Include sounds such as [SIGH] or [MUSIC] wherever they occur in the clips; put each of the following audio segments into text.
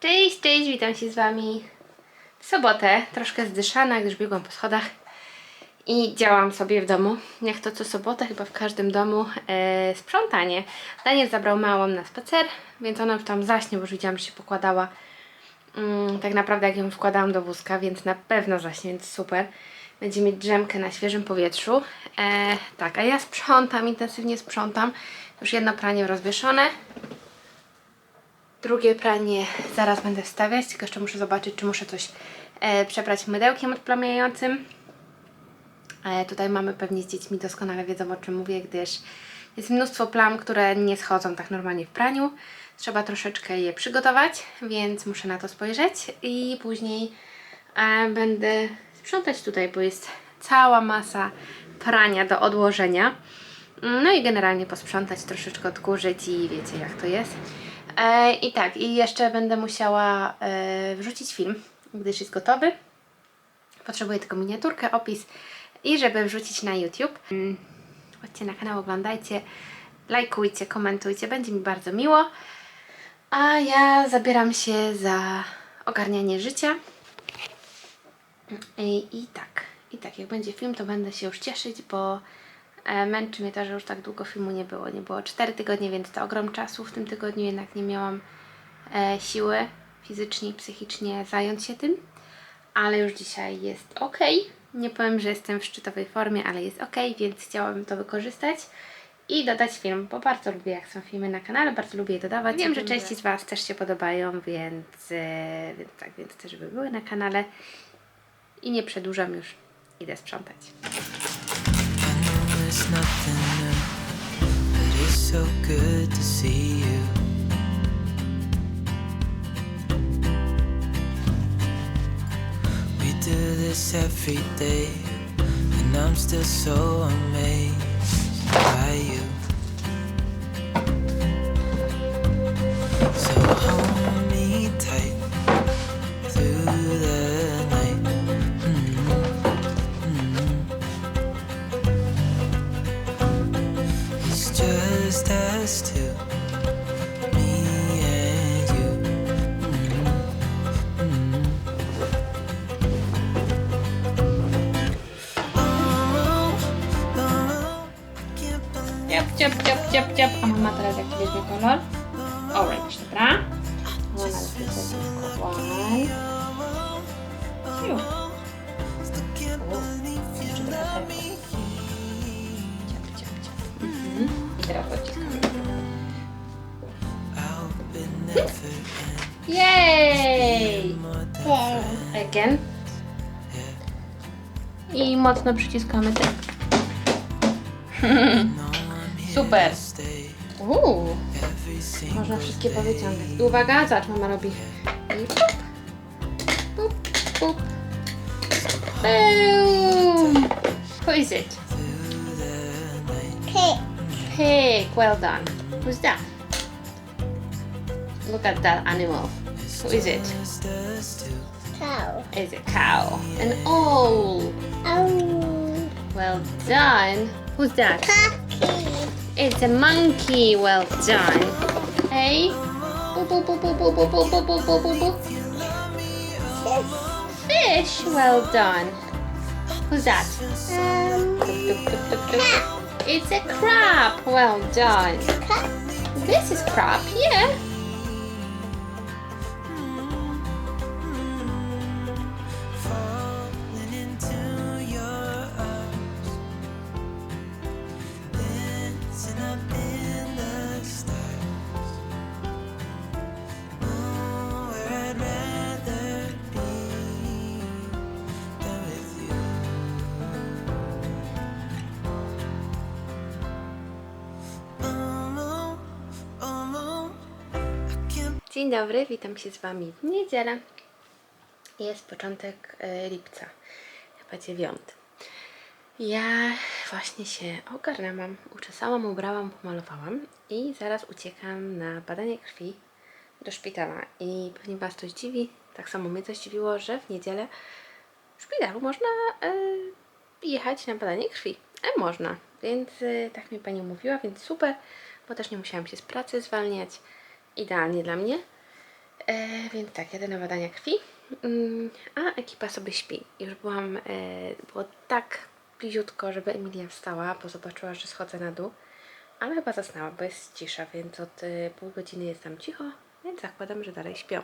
Cześć, cześć, witam się z Wami w sobotę, troszkę zdyszana, gdyż biegłam po schodach i działam sobie w domu, jak to co sobotę, chyba w każdym domu, e, sprzątanie. Daniel zabrał małą na spacer, więc ona już tam zaśnie, bo już widziałam, że się pokładała mm, tak naprawdę jak ją wkładałam do wózka, więc na pewno zaśnie, więc super. Będzie mieć drzemkę na świeżym powietrzu. E, tak, a ja sprzątam, intensywnie sprzątam. Już jedno pranie rozwieszone, Drugie pranie zaraz będę wstawiać, tylko jeszcze muszę zobaczyć, czy muszę coś e, przebrać mydełkiem odplamiającym. E, tutaj mamy pewnie z dziećmi doskonale wiedzą o czym mówię, gdyż jest mnóstwo plam, które nie schodzą tak normalnie w praniu. Trzeba troszeczkę je przygotować, więc muszę na to spojrzeć i później e, będę sprzątać tutaj, bo jest cała masa prania do odłożenia. No i generalnie posprzątać, troszeczkę odkurzyć i wiecie jak to jest. E, I tak, i jeszcze będę musiała e, wrzucić film, gdyż jest gotowy. Potrzebuję tylko miniaturkę, opis i żeby wrzucić na YouTube. Mm, Chodźcie na kanał, oglądajcie, lajkujcie, komentujcie, będzie mi bardzo miło. A ja zabieram się za ogarnianie życia. I, I tak, i tak, jak będzie film, to będę się już cieszyć, bo męczy mnie to, że już tak długo filmu nie było. Nie było 4 tygodnie, więc to ogrom czasu. W tym tygodniu jednak nie miałam e, siły fizycznie i psychicznie zająć się tym, ale już dzisiaj jest ok. Nie powiem, że jestem w szczytowej formie, ale jest ok, więc chciałabym to wykorzystać i dodać film, bo bardzo lubię, jak są filmy na kanale, bardzo lubię je dodawać. Wiem, że części z Was też się podobają, więc, e, więc tak, więc też żeby były na kanale. I nie przedłużam już, idę sprzątać. It's nothing new, but it's so good to see you. We do this every day, and I'm still so amazed Ciap, ciap, ciap, ciap. A mama teraz jaki weźmie kolor? Orange, dobra? Mama lepiej One. Ciu. O, jeszcze trochę tego. Ciap, ciap, ciap. Mhm. I teraz. Jej! Again. I mocno przyciskamy ten. [LAUGHS] Super. Uuu, można wszystkie powyciągać. I uwaga, zobacz, mama robi. I pup, pup, pup. Boom! Who is it? Pig. Pig. Well done. Who's that? Look at that animal. Who is it? Cow. Is it cow? An owl. Oh. Well done. Who's that? Puppy. It's a monkey. Well done. Hey. Fish. Well done. Who's that? Um, it's a crab. Well done. This is crab. Yeah. Dzień dobry, witam się z Wami w niedzielę. Jest początek e, lipca, chyba dziewiąty. Ja właśnie się ogarnęłam, uczesałam, ubrałam, pomalowałam i zaraz uciekam na badanie krwi do szpitala. I pewnie Was to zdziwi, tak samo mnie to zdziwiło, że w niedzielę w szpitalu można e, jechać na badanie krwi. E, można, więc e, tak mi Pani mówiła, więc super, bo też nie musiałam się z pracy zwalniać. Idealnie dla mnie. E, więc tak, jadę na badania krwi, mm, a ekipa sobie śpi. Już byłam, e, było tak bliziutko, żeby Emilia wstała, bo zobaczyła, że schodzę na dół. Ale chyba zasnęła, bo jest cisza, więc od y, pół godziny jest tam cicho, więc zakładam, że dalej śpią.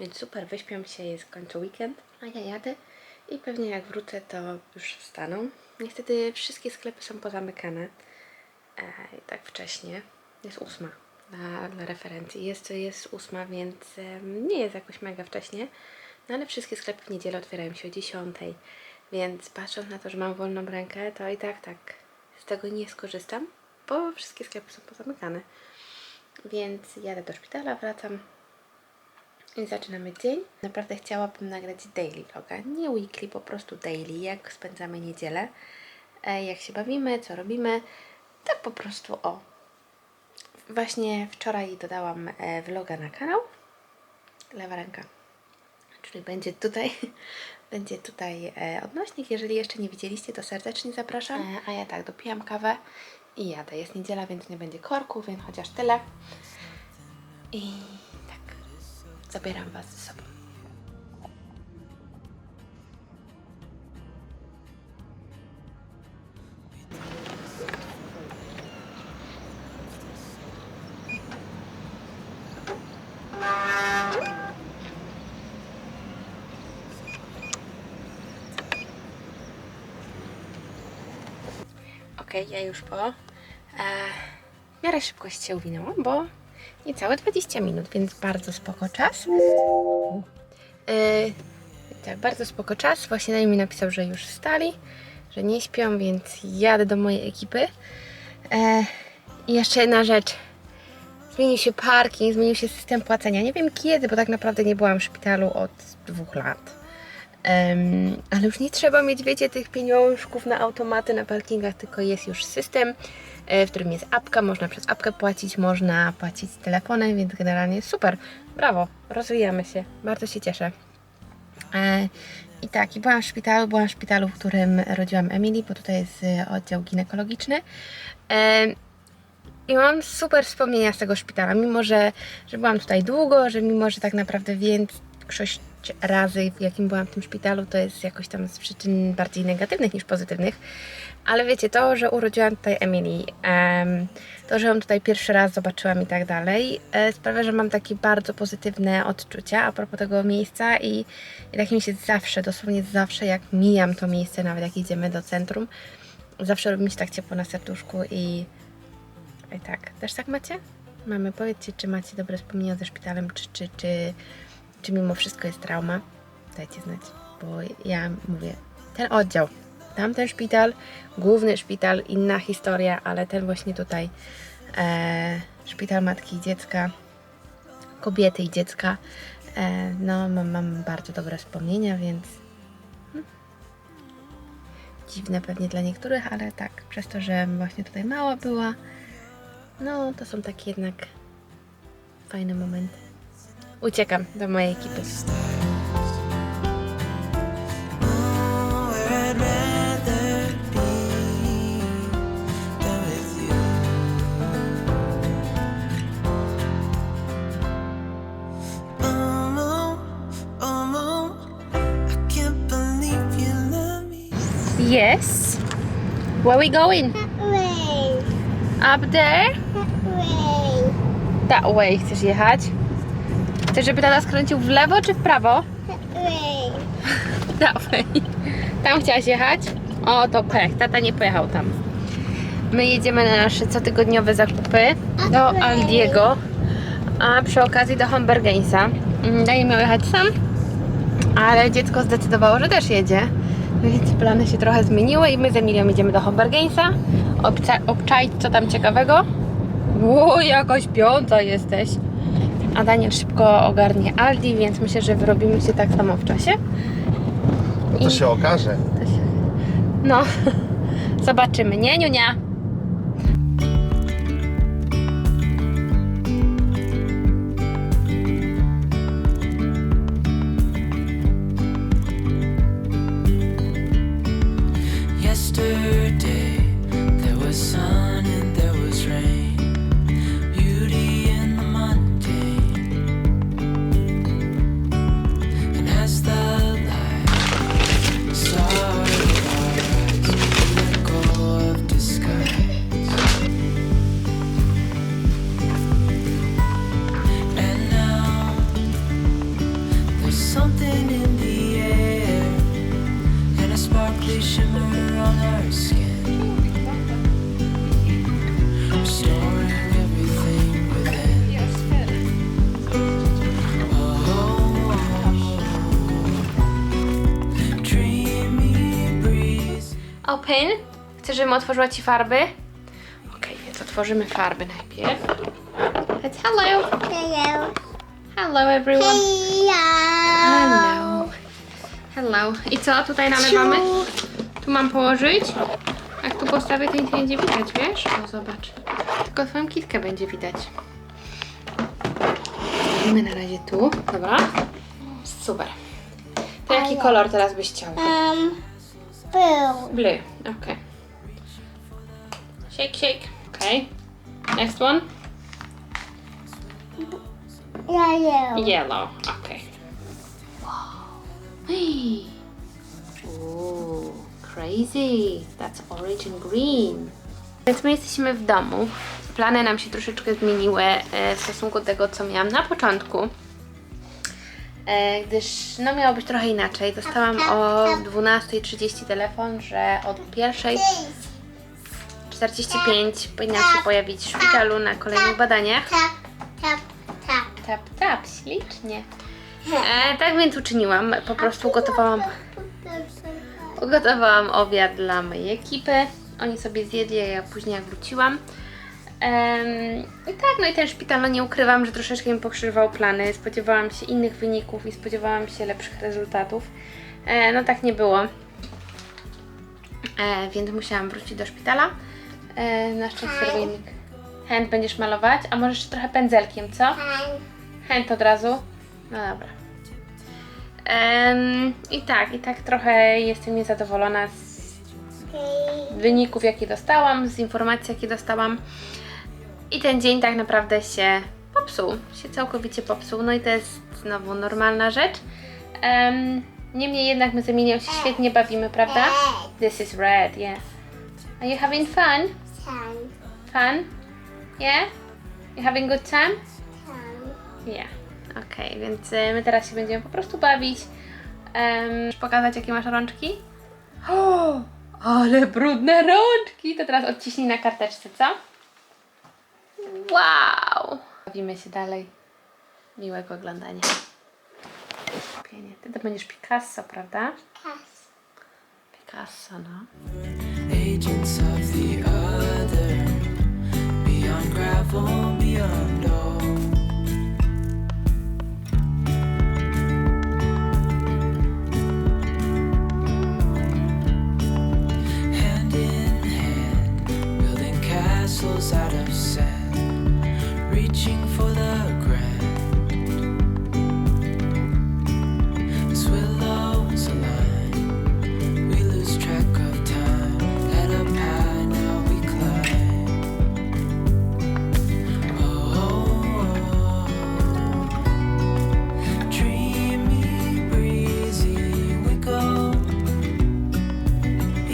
Więc super, wyśpią się, jest końcu weekend, a ja jadę i pewnie jak wrócę, to już wstaną. Niestety wszystkie sklepy są pozamykane e, tak wcześnie. Jest ósma dla, dla referencji. Jest, jest ósma, więc nie jest jakoś mega wcześnie, no ale wszystkie sklepy w niedzielę otwierają się o 10, więc patrząc na to, że mam wolną rękę, to i tak tak z tego nie skorzystam, bo wszystkie sklepy są pozamykane. Więc jadę do szpitala, wracam i zaczynamy dzień. Naprawdę chciałabym nagrać daily vloga, nie weekly, po prostu daily, jak spędzamy niedzielę, e, jak się bawimy, co robimy, tak po prostu o. Właśnie wczoraj dodałam e, vloga na kanał, lewa ręka, czyli będzie tutaj, [LAUGHS] będzie tutaj e, odnośnik. Jeżeli jeszcze nie widzieliście, to serdecznie zapraszam. E, a ja tak, dopijam kawę i jadę. Jest niedziela, więc nie będzie korku, więc chociaż tyle. I tak, zabieram Was ze sobą. Okej, ja już po. E, miarę szybkość się uwinęłam, bo niecałe 20 minut, więc bardzo spoko czas. E, tak, bardzo spoko czas. Właśnie na mi napisał, że już wstali, że nie śpią, więc jadę do mojej ekipy. E, I jeszcze jedna rzecz. Zmienił się parking, zmienił się system płacenia. Nie wiem kiedy, bo tak naprawdę nie byłam w szpitalu od dwóch lat. Em, ale już nie trzeba mieć, wiecie, tych pieniążków na automaty na parkingach, tylko jest już system, e, w którym jest apka, można przez apkę płacić, można płacić telefonem, więc generalnie super. Brawo, rozwijamy się, bardzo się cieszę. E, I tak, i byłam w szpitalu, byłam w szpitalu, w którym rodziłam Emily, bo tutaj jest e, oddział ginekologiczny. E, i mam super wspomnienia z tego szpitala, mimo że, że byłam tutaj długo, że mimo, że tak naprawdę większość razy, w jakim byłam w tym szpitalu, to jest jakoś tam z przyczyn bardziej negatywnych niż pozytywnych. Ale wiecie, to, że urodziłam tutaj Emily, em, to, że ją tutaj pierwszy raz zobaczyłam i tak dalej, e, sprawia, że mam takie bardzo pozytywne odczucia a propos tego miejsca i, i tak mi się zawsze, dosłownie zawsze, jak mijam to miejsce, nawet jak idziemy do centrum, zawsze robi mi się tak ciepło na serduszku i i tak, też tak macie? Mamy, powiedzcie, czy macie dobre wspomnienia ze szpitalem, czy, czy, czy, czy mimo wszystko jest trauma? Dajcie znać, bo ja mówię, ten oddział, tamten szpital, główny szpital, inna historia, ale ten właśnie tutaj, e, szpital matki i dziecka, kobiety i dziecka, e, no mam, mam bardzo dobre wspomnienia, więc hmm. dziwne pewnie dla niektórych, ale tak, przez to, że właśnie tutaj mała była, no, to są takie jednak fajne momenty. Uciekam do mojej ekipy. Yes. Where we going? Way. Up there? Way. That way chcesz jechać? Chcesz, żeby tata skręcił w lewo czy w prawo? Way. Tam chciałaś jechać? O, to pech. Tata nie pojechał tam. My jedziemy na nasze cotygodniowe zakupy do Aldiego, a przy okazji do Hamburgensa. Mm, Daję miał jechać sam, ale dziecko zdecydowało, że też jedzie. Więc plany się trochę zmieniły i my z Emilią jedziemy do Hamburgensa. Obca- obczaić co tam ciekawego. Ło, jakoś piąta jesteś. A Daniel szybko ogarnie Aldi, więc myślę, że wyrobimy się tak samo w czasie. No to się okaże. No, [LAUGHS] zobaczymy, nie, Niunia? Open? Chcesz, żebym otworzyła Ci farby? Okej, więc otworzymy farby najpierw. Let's hello! Hello. Hello everyone! Hello. Hello! Hello! I co tutaj nalewamy? Tu mam położyć? Jak tu postawię, to nic nie będzie widać, wiesz? O, zobacz. Tylko twoją kitkę będzie widać. Stawimy na razie tu. Dobra. Super. To jaki kolor teraz byś chciał? Um, blue. Blue. Okay. Shake, shake. Okay. Next one. Yellow. Yellow. Okay. Wow. Ooh, crazy. That's orange and green. Więc my jesteśmy w domu. Plany nam się troszeczkę zmieniły e, w stosunku do tego, co miałam na początku. E, Gdyż no miało być trochę inaczej. Dostałam o 12.30 telefon, że od 1.45 powinnam się pojawić w szpitalu na kolejnych badaniach. Tap, tap, tap. Tap, tap, ślicznie. E, tak więc uczyniłam. Po prostu ugotowałam, ugotowałam obiad dla mojej ekipy. Oni sobie zjedli, a ja później jak wróciłam. I tak, no i ten szpital, no nie ukrywam, że troszeczkę mi pokrzyżował plany. Spodziewałam się innych wyników i spodziewałam się lepszych rezultatów. E, no tak nie było. E, więc musiałam wrócić do szpitala. E, na szczęście robojnik. Hand będziesz malować, a możesz jeszcze trochę pędzelkiem, co? Chęt od razu. No dobra. I tak, i tak trochę jestem niezadowolona z wyników, jakie dostałam, z informacji, jakie dostałam. I ten dzień tak naprawdę się popsuł, się całkowicie popsuł. No i to jest znowu normalna rzecz. Em, niemniej jednak my z Emilią się świetnie bawimy, prawda? This is red, yeah. Are you having fun? Fun? Yeah? You having good time? Nie. Okej, więc y, my teraz się będziemy po prostu bawić. Um, pokazać, jakie masz rączki? O, [GASPS] ale brudne rączki! To teraz odciśnij na karteczce, co? Wow! Bawimy się dalej. Miłego oglądania. Pięknie. Ty to będziesz Picasso, prawda? Cass. Picasso, no. Agents of the other, beyond gravel, beyond all. Hand in hand, building castles out of sand.